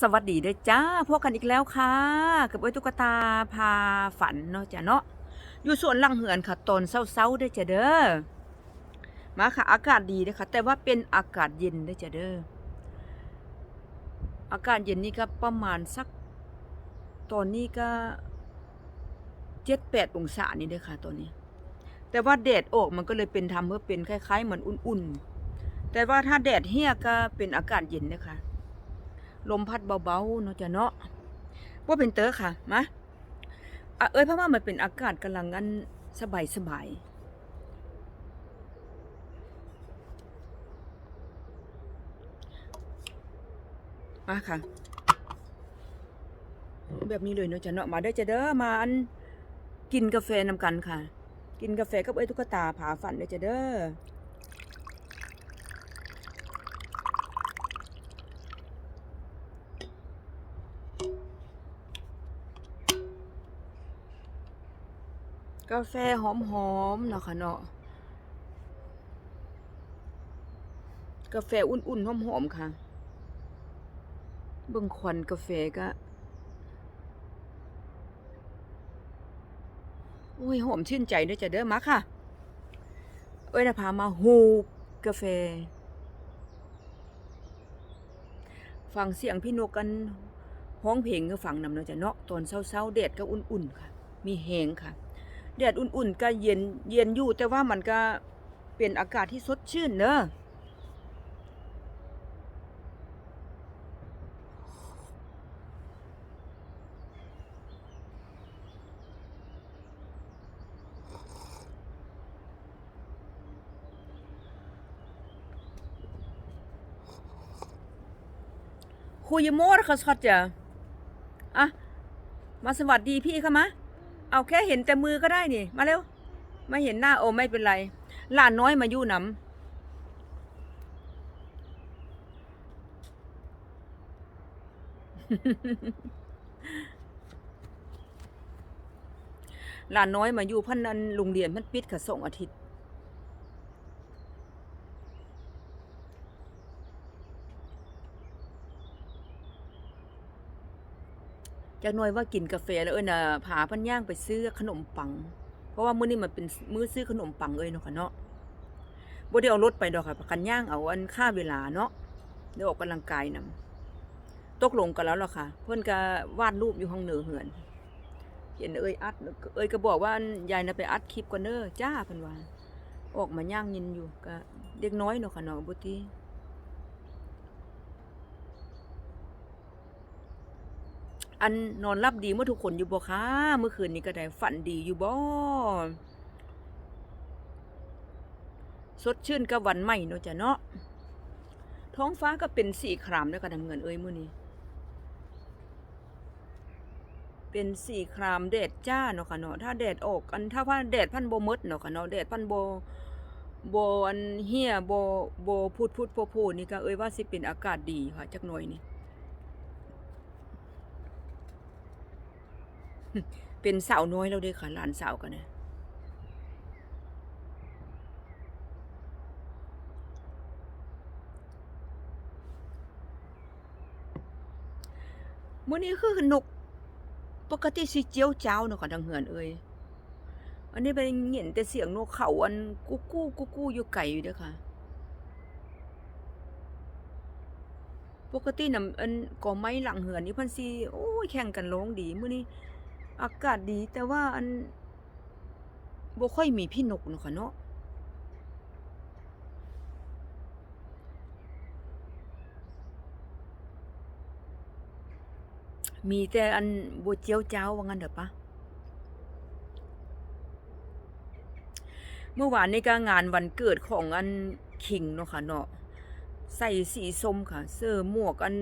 สวัสดีเด้อจ้าพบกันอีกแล้วค่ะกับไอ้ตุ๊กตาพาฝันเนาะจ้ะเนาะอยู่สวนลังเหือนค่ะตอนเช้าๆเด้อจ้ะเด้อมาค่ะ อากาศดีเด้ค่ะแต่ว่าเป็นอากาศเย็นเด้อจ้ะเด้ออากาศเย็นนี่ก็ประมาณสัก ตอนนี้ก็เจ็ดแปดองศานี่เด้อค่ะตอนนี้ แต่ว่าแดดออกมันก็เลยเป็นทำเพื่อเป็นคล้ายๆเหมือนอุ่นๆแต่ว่าถ้าแดดเฮี้ยก็เป็นอากาศเย็นเด้อค่ะ ลมพัดเบาๆเนาะจ้ะเนาะว่าเป็นเตอค่ะมาอะเอ้ยเพราะว่ามันเป็นอากาศกำลังงันสบายสบายมาค่ะ แบบนี้เลยเนาะจ้ะเนาะมาได้จะเด้อมาอันกินกาแฟนำกันค่ะ กินกาแฟกับเอ้ยตุ๊กตาผาฝันได้จะเด้อาแฟหอมๆเนาะค่ะเนาะกาแฟอุ่นๆหอมๆค่ะ เบิ่งควันกาแฟก็โอ้ยหอมชื่นใจด้วยจ้ะเด้อมาค่ะ เอ้ยนะพามาฮูบกาแฟ ฟังเสียงพี่นกกันห้องเพลงก็ฟังนำเนาะจ้ะเนาะตอนเช้าๆแดดก็อุ่นๆค่ะ มีแหงค่ะ แดดอุ่นๆก็เย็นเย็นอยู่ แต่ว่ามันก็เป็นอากาศที่สดชื่นเนอะคุยโมดค่ะสดจ้ะอะ มาสวัสดีพี่ค่ะมะ เอาแค่เห็นแต่มือก็ได้นี่ มาเร็วไม่เห็นหน้าโอไม่เป็นไรหลานน้อยมายู่น้ำหลานน้อยมาอยู่พันนันลุงเรียนมันปิดค่ะส่งอาทิตย์ จากหน่อยว่ากินกาแฟแล้วเอ้ยน่ะผาพันย่างไปซื้อขนมปัง เพราะว่ามื้อนี้มันเป็นมื้อซื้อขนมปังเอ้ยเนาะค่ะเนาะบ่ได้เอารถไปดอกค่ะกันย่างเอาอันค่าเวลาเนาะได้ออกกำลังกายนำตกลงกันแล้วล่ะค่ะ เพิ่นก็วาดรูปอยู่ห้องเหนือเหือนเห็นเอ้ยอัดเอ้ยก็บอกว่ายายน่ะไปอัดคลิปก่อนเด้อจ้าเพิ่นว่าออกมาย่างยินอยู่ก็เด็กน้อยเนาะค่ะเนาะบ่ติ อันนอนรับดีเมื่อทุกคนอยู่บ่คะเมื่อคืนนี้ก็ได้ฝันดีอยู่บ่สดชื่นกับวันใหม่เนาะจ้ะเนาะท้องฟ้าก็เป็นสีครามแล้วก็ทำเงินเอ้ยมื้อนี้ เป็นสีครามแดดจ้าเนาะค่ะเนาะถ้าแดดออกอันถ้าว่าแดดพันโบ่หมดเนาะค่ะเนาะแดดพันโบ่บ่อันเฮียโบ่บ่พูดพูดโพโพนี่ก็เอ้ยว่าสิเป็นอากาศดีค่ะจักหน่อยนี่ เป็นสาวน้อยแล้วเด้อค่ะหลานสาวกันนะมื้อนี้คือนก ปกติสิเจียวเจ้าเนาะค่ะทางเหือนเอ้ยอันนี้เป็นเห็นแต่เสียงนกเขาอันกุ๊กกู้กุ๊กกู้อยู่ไกลอยู่เด้อค่ะ ปกตินำอันกอไม้หลังเหือนนี่พันสิโอ้ยแข่งกันร้องดีมื้อนี้ อากาศดีแต่ว่าอันบ่ค่อยมีพี่นกเนาะค่ะเนาะมีแต่อันบ่เจียวเจ้าว่างั้นเถอะปะเมื่อวานในี้ก็งานวันเกิดของอันคิงเนาะค่ะเนาะใส่สีส้มค่ะ เสื้อหมวกอัน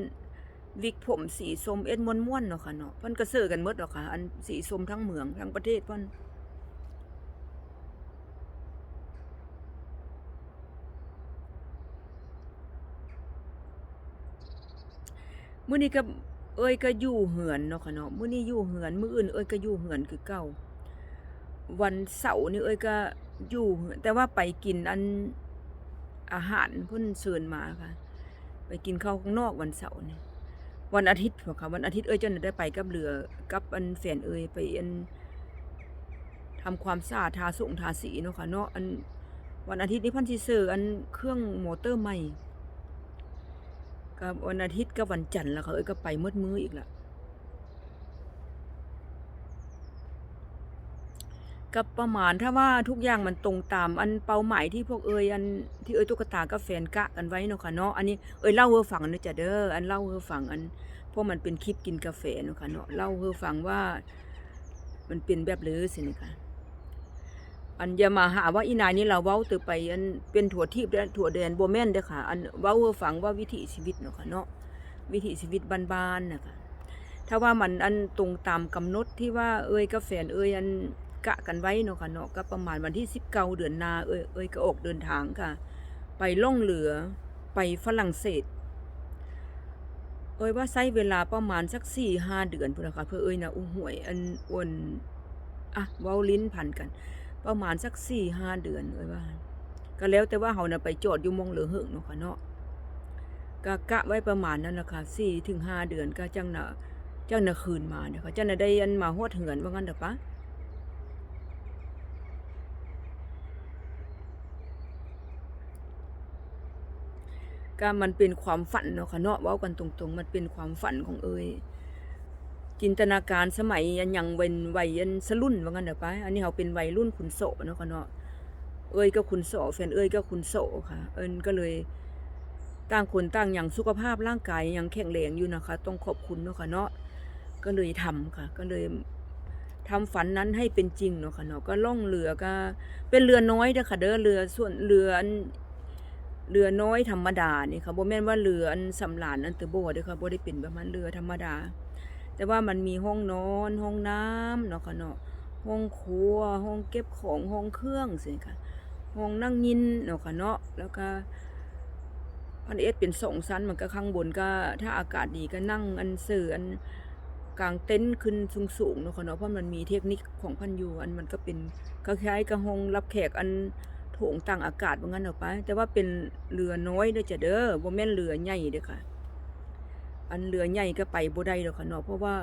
วิกผมสีส้มเอ็ดม่วนๆเนาะค่ะเนาะเพิ่นก็เสื้อกันหมดเนาะค่ะ อันสีส้มทั้งเมืองทั้งประเทศเพิ่นมื้อนี้ก็เอ้ยก็อยู่เหือนเนาะค่ะเนาะมื้อนี้อยู่เหือนมื้ออื่นเอ้ยก็อยู่เหือนคือเก่า วันเสาร์นี่เอ้ยก็อยู่แต่ว่าไปกินอันอาหารเพิ่นเชิญมาค่ะ ไปกินข้าวข้างนอกวันเสาร์นี่ วันอาทิตย์บ่ค่ะวันอาทิตย์เอ้ยเจ้าน่ะได้ไปกับเรือกับอันแฟนเอ้ยไปอันทำความสะอาดทาส่งทาสีเนาะค่ะเนาะอันวันอาทิตย์นี้พันซีเซื้ออันเครื่องมอเตอร์ใหม่กับวันอาทิตย์กับวันจันทร์แล้วค่ะเอ้ยก็ไปมืดมืออีกละ กับประมาณถ้าว่าทุกอย่างมันตรงตาม อันเป้าหมายที่พวกเอยอันที่เอยตุ๊กตากับแฟนกะกันไว้เนาะค่ะเนาะอันนี้เอยเล่าให้ฟังเนาะจ้ะเด้ออันเล่าให้ฟังอันเพราะมันเป็นคลิปกินกาแฟเนาะค่ะเนาะเล่าให้ฟังว่า มันเป็นแบบหรือสินี่ค่ะอันอย่ามาหาว่าอีนายนี่เราเว้าตือไปอันเป็นถั่วทิพย์และถั่วแดนโบแม่นเด้อค่ะ อันเว้าให้ฟังว่าวิถีชีวิตเนาะค่ะเนาะวิถีชีวิตบ้านๆนะคะถ้าว่ามันอันตรงตามกำหนดที่ว่าเอ้ยกับแฟเอ้ยอัน กะกันไว้เนาะค่ะเนาะก็ประมาณวันที่19เก้าเดือนนาเอ้ยเอ้ยก็ออกเดินทางค่ะ ไปล่องเรือไปฝรั่งเศส เอ้ยว่าใช้เวลาประมาณสักสี่ห้าเดือนพุ่นนะคะเพื่อเอ้ยนะอุ้หวยอันอ้วนอะเว้าลิ้นพันกัน ประมาณสักสี่ห้าเดือนเอ้ยว่า ก็แล้วแต่ว่าเฮาน่ะไปจอดอยู่มองเหลือหึงเนาะค่ะเนาะก็กะไว้ประมาณนั้นนะคะสี่ถึงห้าเดือนก็จังน่ะจังน่ะคืนมาเนี่ยค่ะจังน่ะได้อันมาฮอดเหือนว่างั้นเด้อปะ ก็มันเป็นความฝันเนาะค่ะเนาะเว้ากันตรงๆ มันเป็นความฝันของเอ้ยจินตนาการสมัยอันยังเวนวัยอันสรุ่นว่างั้นเด้อปะอันนี้เฮาเป็นวัยรุ่นขุนโสเนาะค่ะเนาะเอ้ยก็คุณโสแฟนเอ้ยก็คุณโสค่ะ เอิญก็เลยต่างคนต่างอย่างสุขภาพร่างกายยังแข็งแรงอยู่นะคะ ต้องขอบคุณเนาะค่ะเนาะก็เลยทำค่ะ ก็เลยทำฝันนั้นให้เป็นจริงเนาะค่ะเนาะก็ล่องเรือก็เป็นเรือน้อยเด้อค่ะเด้อเรือส่วนเรือ เรือน้อยธรรมดานี่ค่ะบ่แม่นว่าเรืออันสำราญอันเตอร์โบเด้อค่ะบ่ได้เป็นประมาณเรือธรรมดา แต่ว่ามันมีห้องนอนห้องน้ำเนาะค่ะเนาะห้องครัวห้องเก็บของห้องเครื่องสิค่ะห้องนั่งยินเนาะค่ะเนาะแล้วก็พันเอสเป็นสองชั้นมันก็ข้างบนก็ถ้าอากาศดีก็นั่งอันเสื่ออันกลางเต็นท์ขึ้นสูงๆเนาะค่ะเนาะเพราะมันมีเทคนิคของพันอยูอันมันก็เป็นคล้ายๆกับห้องรับแขกอัน โถงต่างอากาศว่างั้นเอาไป แต่ว่าเป็นเรือน้อยเด้อจ้ะเด้อบ่แม่นเรือใหญ่เด้อค่ะ อันเรือใหญ่ก็ไปบ่ได้ดอกค่ะเนาะเพราะว่า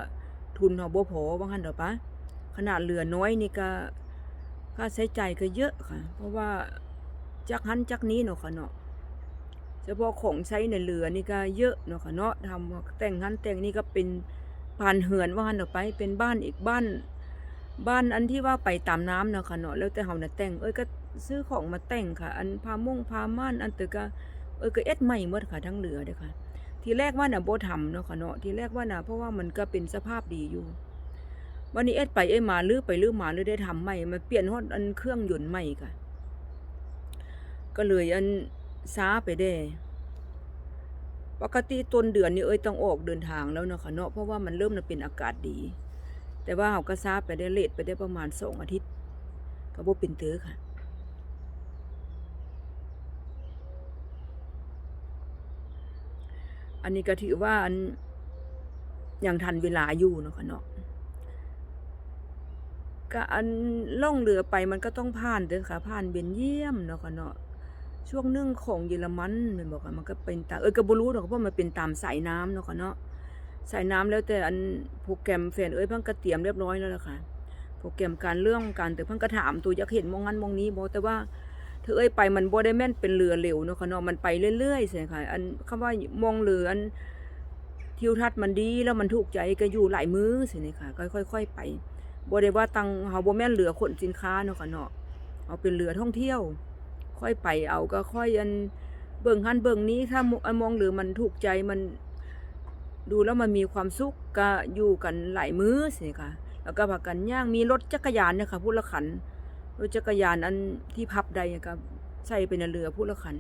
ทุนเฮาบ่พอว่างั้นดอกปะขนาดเรือน้อยนี่ก็ค่าใช้จ่ายก็เยอะค่ะ เพราะว่าจักหันจักนี้เนาะค่ะเนาะเฉพาะของใช้ในเรือนี่ก็เยอะเนาะค่ะเนาะทำแต่งหันแต่งนี่ก็เป็นผ่านเหือนว่าหันออกไปเป็นบ้านอีกบ้าน บ้านอันที่ว่าไปตามน้ำเนาะค่ะเนาะแล้วแต่เฮาน่ะแต่งเอ้ยก็ ซื้อของมาแต่งค่ะ อันพามุ่งพาม่านอันตึกก็เอ้ยก็เอ็ดใหม่หมดค่ะทั้งเรือเด้อค่ะ ทีแรกว่าน่ะบ่ทำเนาะค่ะเนาะทีแรกว่าน่ะเพราะว่ามันก็เป็นสภาพดีอยู่ วันนี้เอ็ดไปเอ็ดมาลื้อไปลื้อมาลื้อได้ทำใหม่มาเปลี่ยนฮอดอันเครื่องยนต์ใหม่ค่ะ ก็เลยอันช้าไปได้ปกติต้นเดือนนี้เอ้ยต้องออกเดินทางแล้วเนาะค่ะเนาะเพราะว่ามันเริ่มจะเป็นอากาศดี แต่ว่าเขาก็ช้าไปได้เลทไปได้ประมาณสองอาทิตย์ก็บ่เป็นเตือค่ะ อันนี้ก็ถือว่าอันยังทันเวลาอยู่เนาะค่ะเนาะก็อันล่องเรือไปมันก็ต้องผ่านเด้อค่ะ ผ่านเบลเยียมเนาะค่ะเนาะช่วงนึ่งของเยอรมันม่นบอกค่ะมันก็เป็นตามเอ้ยก็บ่รู้ดอกเพราะมันเป็นตามสายน้ำเนาะค่ะเนาะสายน้ำแล้วแต่อันโปรแกรมแฟนเอ้ยเพิ่นก็เตรียมเรียบร้อยแล้วล่ะค่ะโปรแกรมการเรื่องการแต่เพิ่นก็ถามตัวอยากเห็นมองนั้นมองนี้บ่แต่ว่า เธอเอ้ยไปมันบ่ได้แม่นเป็นเรือเร็วเนาะค่ะเนาะมันไปเรื่อยๆใช่ค่ะอันคำว่ามองเรืออันทิวทัศน์มันดีแล้วมันถูกใจก็อยู่หลายมื้อสินี่ค่ะค่อยๆไปบ่ได้ว่าตังเฮาบ่แม่นเรือขนสินค้าเนาะค่ะเนาะเอาเป็นเรือท่องเที่ยว ค่อยไปเอาก็ค่อยอันเบิ่งหันเบิ่งนี้ถ้ามอันมองเรือมันถูกใจมันดูแล้วมันมีความสุขก็อยู่กันหลายมื้อสิค่ะ แล้วก็พากันย่างมีรถจักรยานเนี่ยค่ะผู้ละคัน รถจักรยานอันที่พับใดก็ใส่ไปในเรือผู้ละคัน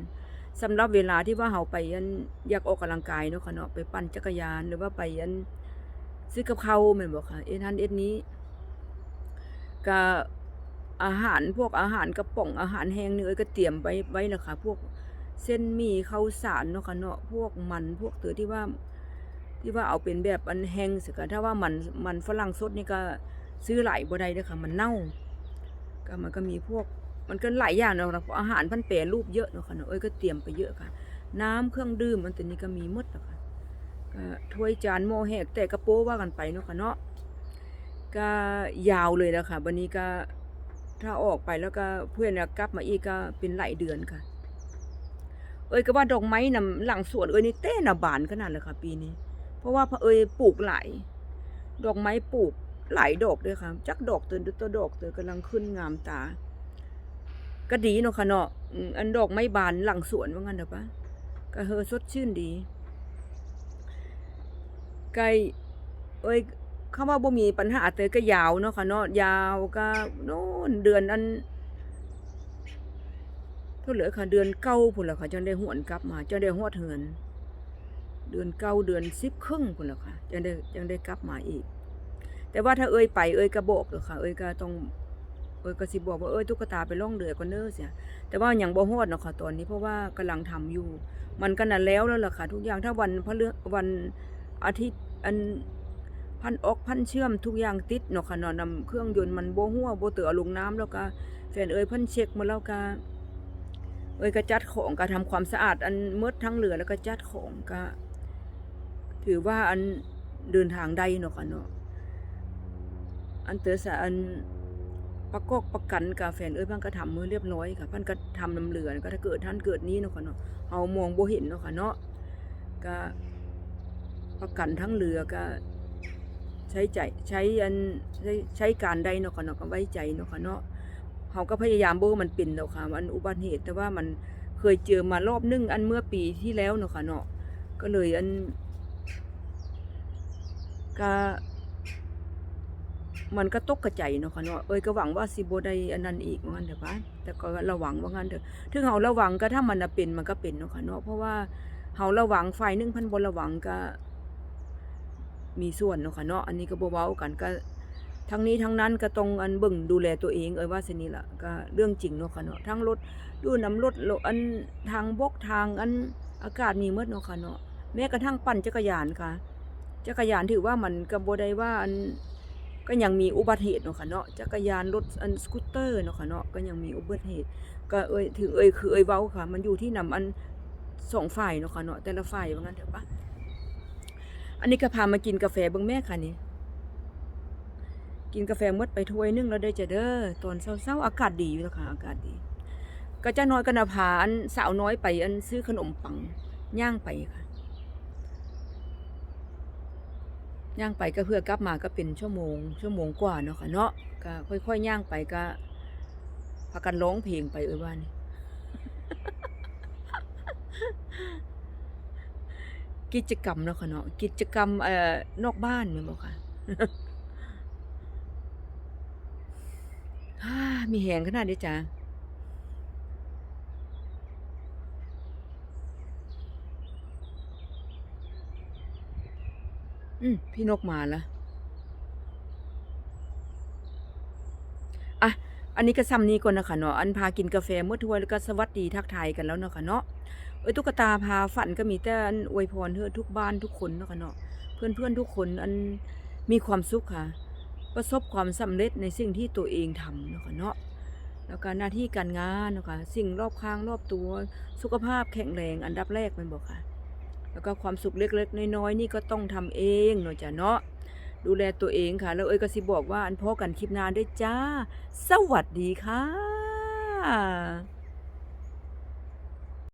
สำหรับเวลาที่ว่าเฮาไปอันอยากออกกำลังกายเนาะค่ะเนาะไปปั่นจักรยานหรือว่าไปอันซื้อกับข้าวแม่นบ่ค่ะเอ็นหันเอ็นนี้ก็อาหารพวกอาหารกระป๋องอาหารแห้งนี่เอ้ยก็เตรียมไว้ไว้ล้วค่ะพวกเส้นหมี่ข้าวสารเนาะค่ะเนาะพวกมันพวกเตือที่ว่า ที่ว่าเอาเป็นแบบอันแห้งสิค่ะถ้าว่ามันมันฝรั่งสดนี่ก็ซื้อหลายบ่ได้เด้อค่ะมันเน่า ก็มันก็มีพวกมันก็หลายอย่างเนาะอาหารพันแปรรูปเยอะเนาะค่ะเนาะเอ้ยก็เตรียมไปเยอะค่ะ น้ำเครื่องดื่มมันตัวนี้ก็มีมดอะค่ะก็ถ้วยจานหม้อแหกแต่กระโปงว่ากันไปเนาะค่ะเนาะก็ยาวเลยแล้วค่ะวันนี้ก็ถ้าออกไปแล้วก็เพื่อนกลับมาอีกก็เป็นหลายเดือนค่ะ เอ้ยก็ว่าดอกไม้นำหลังสวนเอ้ยนี่เต้น่ะบานขนาดเลยค่ะ ปีนี้ เพราะว่าพระเอ้ยปลูกหลายดอกไม้ปลูก หลายดอกด้วยค่ะจักดอกเตือนตัวดอกเตือนกำลังขึ้นงามตาก็ดีเนาะค่ะเนาะอันดอกไม้บานหลังสวนว่างั้นเถอะปะก็เฮอสดชื่นดีไก่เอ้ยคำว่าบ่มีปัญหาเตยก็ยาวเนาะค่ะเนาะยาวก็โน่นเดือนอันเท่าเหลือค่ะเดือนเก้าพุ่นละค่ะจังได้หวนกลับมาจังได้ฮอดเฮือนเดือนเก้าเดือนสิบครึ่งพุ่นละค่ะจังได้จังได้กลับมาอีก แต่ว่าถ้าเอ้ยไปเอ้ยก็บอกเด้อค่ะ เอ้ยก็ต้องเอ้ยก็สิบอกว่าเอ้ยตุ๊กตาไปล่องเรือก่อนเด้อเสียแต่ว่าอยังบ่ฮอดเนาะค่ะตอนนี้เพราะว่ากำลังทำอยู่ มันก็นั่นแล้วแล้วล่ะค่ะ ทุกอย่างถ้าวันพระเลืองวันอาทิตย์อันพันออกพันเชื่อมทุกอย่างติดเนาะค่ะนาะนำเครื่องยนต์มันบ่หัวบ่เตือลงน้ำแล้วก็แฟนเอ้ยพิ่นเช็คมาแล้วก็เอ้ยก็จัดของก็ทำความสะอาด อันหมดทั้งเรือแล้วก็จัดของก็ถือว่าอันเดินทางได้เนาะค่ะเนาะ อันเตอสะอันประกอบประกันกาแฟนเอ้ยพันก็ทำมือเรียบร้อยค่ะพันก็ทำน้ำเหลือก็ถ้าเกิดท่านเกิดนี้เนาะค่ะเนาะเฮามองบ่เห็นเนาะค่ะเนาะก็ประกันทั้งเรือก็ใช้ใจใช้อันใช้ใช้การใดเนาะค่ะเนาะก็ไว้ใจเนาะค่ะเนาะเฮาก็พยายามบ่มันเป็นเนาะค่ะมันอุบัติเหตุแต่ว่ามันเคยเจอมารอบนึงอันเมื่อปีที่แล้วเนาะค่ะเนาะก็เลยอันก็ มันก็ตกกระใจเนาะค่ะเนาะเอ้ยก็หวังว่าสิบ่ได้อันนั้นอีกว่างั้นเถอะป้าแต่ก็ระวังว่างั้นเถอะถึงเฮาระวังก็ถ้ามันน่ะเป็นมันก็เป็นเนาะค่ะเนาะเพราะว่าเฮาระวังฝ่ายนึงพันบ่ระวังก็ มีส่วนเนาะค่ะเนาะอันนี้ก็บ่เว้ากันก็ทั้งนี้ทั้งนั้นก็ต้องอันเบิ่งดูแลตัวเองเอ้ยว่าซินี่ล่ะก็เรื่องจริงเนาะค่ะเนาะทั้งรถดูน้ำรถอันทางบกทางอันอากาศมีหมดเนาะค่ะเนาะแม้กระทั่งปั่นจักรยานค่ะ จักรยานถือว่ามันก็บ่ได้ว่าอัน ก็ยังมีอุบัติเหตุเนาะค่ะเนาะจักรยานรถอันสกูตเตอร์เนาะค่ะเนาะก็ยังมีอุบัติเหตุ ก็เอ่ยถึงเอ่ยคือเอ่ยเว้าค่ะ มันอยู่ที่นำอันสองฝ่ายเนาะค่ะเนาะแต่ละฝ่ายว่างั้นเถอะปะอันนี้ก็พามากินกาแฟเบิ่งแม่ค่ะนี่กินกาแฟมดไปถ้วยนึงแล้วได้จะเด้อตอนเช้าๆอากาศดีอยู่แล้วค่ะอากาศดี ก็จะน้อยก็นาพาอันสาวน้อยไปอันซื้อขนมปังย่างไปค่ะ ย่างไปก็เพื่อกลับมาก็เป็นชั่วโมง ชั่วโมงกว่าเนาะค่ะเนาะก็ค่อยๆย่างไปก็พากันร้องเพลงไปเอ้ยว่านี่กิจกรรมเนาะค่ะเนาะกิจกรรมเอ่อนอกบ้านแม่นบ่ค่ะมีแหงขนาดนี้จ้ะ อืมพี่นกมาแล้วอะ อันนี้ก็ซ้ำนี้ก่อนนะคะเนาะ อันพากินกาแฟเมื่อถ้วแล้วก็สวัสดีทักทายกันแล้วเนาะค่ะเนาะ เอ้ยตุ๊กตาพาฝันก็มีแต่อันอวยพรเธอทุกบ้านทุกคนเนาะค่ะเนาะ เพื่อนเพื่อนทุกคนอันมีความสุขค่ะ ประสบความสำเร็จในสิ่งที่ตัวเองทำเนาะค่ะเนาะ แล้วก็หน้าที่การงานเนาะค่ะ สิ่งรอบข้างรอบตัว สุขภาพแข็งแรงอันดับแรกมันบอกค่ะ แล้วก็ความสุขเล็กๆ น้อยๆนี่ก็ต้องทำเองเนาะจ้ะเนาะดูแลตัวเองค่ะ แล้วเอ้ยก็สิบอกว่าอันพอกันคลิปนานด้วยจ้า สวัสดีค่ะ